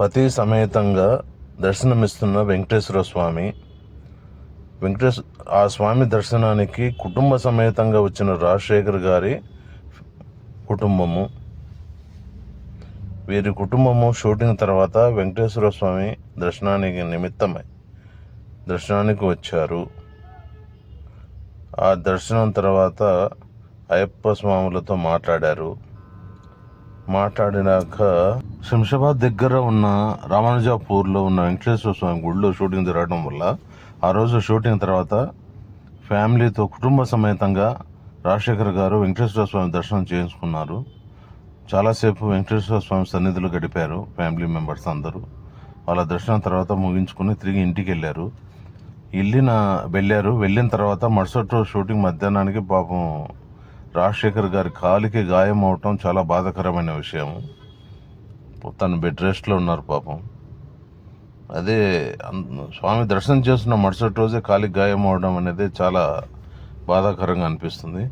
పతి సమేతంగా దర్శనమిస్తున్న వెంకటేశ్వర స్వామి. వెంకటేశ్వర ఆ స్వామి దర్శనానికి కుటుంబ సమేతంగా వచ్చిన రాజశేఖర్ గారి కుటుంబము. వీరి కుటుంబము షూటింగ్ తర్వాత వెంకటేశ్వర స్వామి దర్శనానికి నిమిత్తమై దర్శనానికి వచ్చారు. ఆ దర్శనం తర్వాత అయ్యప్ప స్వాములతో మాట్లాడారు. మాట్లాడినాక శంషాబాద్ దగ్గర ఉన్న రామానుజాపూర్లో ఉన్న వెంకటేశ్వర స్వామి గుడిలో షూటింగ్ జరగడం వల్ల ఆ రోజు షూటింగ్ తర్వాత ఫ్యామిలీతో కుటుంబ సమేతంగా రాజశేఖర్ గారు వెంకటేశ్వర స్వామి దర్శనం చేయించుకున్నారు. చాలాసేపు వెంకటేశ్వర స్వామి సన్నిధిలో గడిపారు ఫ్యామిలీ మెంబర్స్ అందరూ. వాళ్ళ దర్శనం తర్వాత ముగించుకుని తిరిగి ఇంటికి వెళ్ళారు వెళ్ళిన వెళ్ళారు. వెళ్ళిన తర్వాత మరుసటి రోజు షూటింగ్ మధ్యాహ్నానికి పాపం రాజశేఖర్ గారి కాలికి గాయం అవటం చాలా బాధాకరమైన విషయం తను బెడ్ రెస్ట్లో ఉన్నారు పాపం. అదే స్వామి దర్శనం చేస్తున్న మరుసటి రోజే కాలికి గాయం అవడం అనేది చాలా బాధాకరంగా అనిపిస్తుంది.